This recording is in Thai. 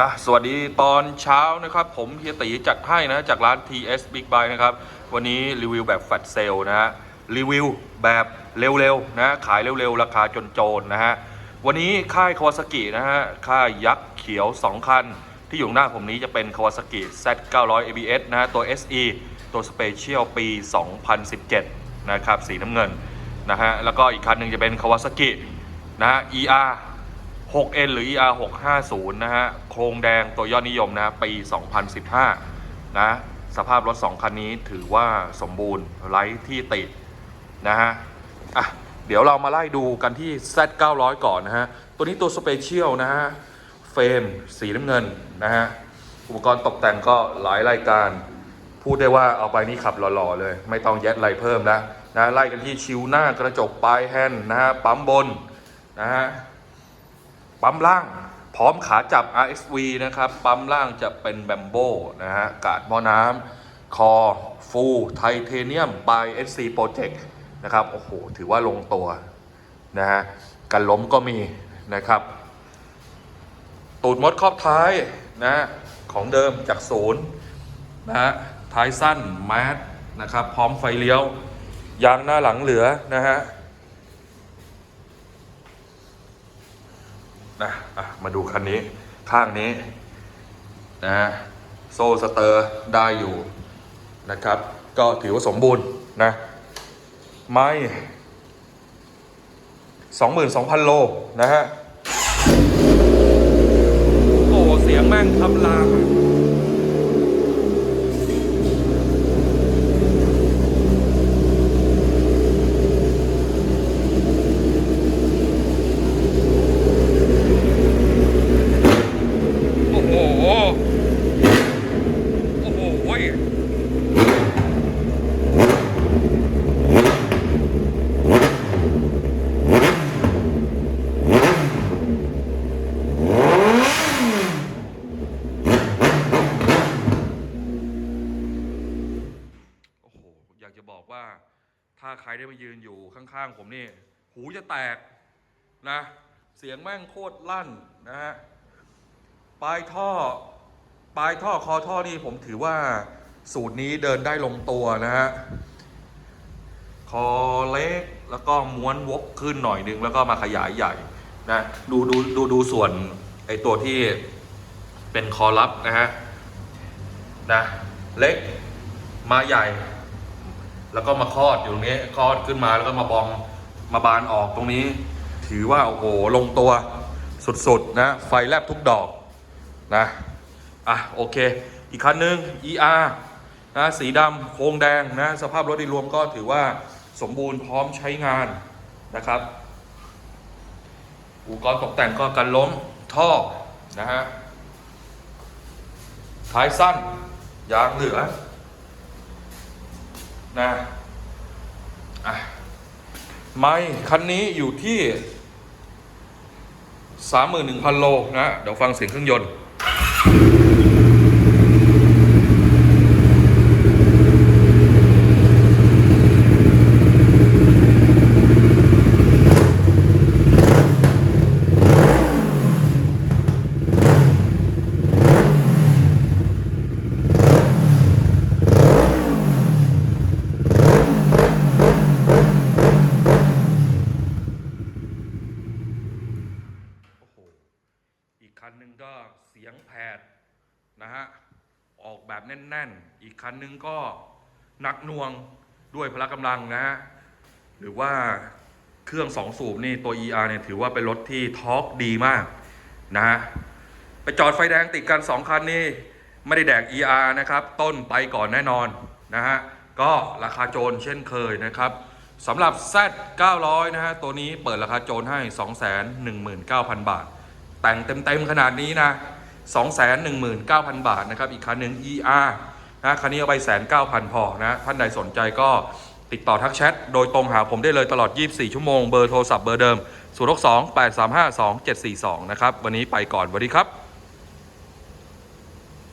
อะสวัสดีตอนเช้านะครับ ผมเฮียตีจัดให้นะจากร้าน TS Big Buy นะครับ วันนี้รีวิวแบบแฟลชเซลนะฮะรีวิวแบบเร็วๆนะขายเร็วๆ ราคาจนโจรนะฮะ วันนี้ค่ายคาวาซากินะฮะ ค่ายยักษ์เขียว 2 คัน ที่อยู่หน้าผมนี้จะเป็นคาวาซากิ Z 900 ABS นะฮะ ตัว SE ตัวสเปเชียลปี 2017 นะครับ สีน้ำเงินนะฮะ แล้วก็อีกคันหนึ่งจะเป็นคาวาซากินะฮะ ER 6N หรือ ER 650นะฮะ โครงแดงตัวยอดนิยมนะปี 2015 นะ สภาพรถ 2 คันนี้ถือว่าสมบูรณ์ไร้ที่ตินะฮะ อะ เดี๋ยวเรามาไล่ดูกันที่ Z 900 ก่อนนะฮะ ตัวนี้ตัวสเปเชียลนะฮะ เฟรมสีน้ำเงินนะฮะ อุปกรณ์ตกแต่งก็หลายรายการ พูดได้ว่าเอาไปนี่ขับหล่อๆเลย ไม่ต้องแยดอะไรเพิ่มนะนะ ไล่กันที่ชิวหน้ากระจกปลายแฮนด์นะฮะ ปั๊มบนนะฮะ ปั๊มล่าง พร้อมขาจับ RSV นะครับ ปั๊มล่างจะเป็นแบมโบนะฮะกาดหม้อน้ำคอฟูไทเทเนียม by SC Project นะครับ โอ้โห ถือว่าลงตัวนะฮะกันล้มก็มีนะครับ ตูดมดครอบท้ายนะของเดิมจากศูนย์นะฮะท้ายสั้นแมสนะครับ พร้อมไฟเลี้ยวยางหน้าหลังเหลือนะฮะ นะะมาดูคันนี้ข้างนี้นะฮะโซ่สเตอร์ได้อยู่นะครับ ก็ถือว่าสมบูรณ์นะไม่สองหมื่นสองพันโลนะฮะ โอ้ เสียงแม่งคำรามอะโอ้โห โอ้โหเว้ยโอ้โห อยากจะบอกว่า ถ้าใคร ได้มายืนอยู่ข้างๆผมนี่ หูจะแตกนะ เสียงแม่งโคตรลั่นนะฮะปลายท่อ ปลายท่อคอท่อนี่ผมถือว่าสูตรนี้เดินได้ลงตัวนะฮะ คอเล็กแล้วก็ม้วนวกขึ้นหน่อยนึง แล้วก็มาขยายใหญ่นะดูดูดูดูส่วนไอตัวที่เป็นคอลับนะฮะนะเล็กมาใหญ่ แล้วก็มาคลอดอยู่ตรงนี้คลอดขึ้นมาแล้วก็มาบอมมาบานออกตรงนี้ ถือว่าโอ้โหลงตัวสุดๆนะไฟแลบทุกดอกนะอะโอเค อีกคันหนึ่ง ER นะสีดำโครงแดงนะสภาพรถโดยรวมก็ถือว่าสมบูรณ์พร้อมใช้งานนะครับ อุปกรณ์ตกแต่งก็กันล้มท่อนะฮะท้ายสั้นยางเหลือ นะอะไม่คันนี้อยู่ที่ 31,000 โลนะ เดี๋ยวฟังเสียงเครื่องยนต์ โอ้โห อีกคันหนึ่งก็เสียงแผด นะฮะ ออกแบบแน่น ๆ อีกคันนึงก็หนักหน่วงด้วยพละกำลังนะฮะ หรือว่าเครื่องสองสูบนี่ตัว ER เนี่ยถือว่าเป็นรถที่ทอร์กดีมากนะฮะ ไปจอดไฟแดงติดกัน 2 คันนี่ไม่ได้แดก ER นะครับ ต้นไปก่อนแน่นอนนะฮะ ก็ราคาโจรเช่นเคยนะครับสำหรับ Z 900นะฮะ ตัวนี้เปิดราคาโจรให้ 219,000 บาท แต่งเต็ม ๆ ขนาดนี้นะ 219,000 บาทนะครับ อีกคันหนึ่ง ER นะคันนี้เอาไปแสนเก้าพันพอนะ ท่านใดสนใจก็ติดต่อทักแชท โดยตรงหาผมได้เลยตลอด 24 ชั่วโมง เบอร์โทรศัพท์เบอร์เดิม 062 835 2742 นะครับ วันนี้ไปก่อนสวัสดีครับ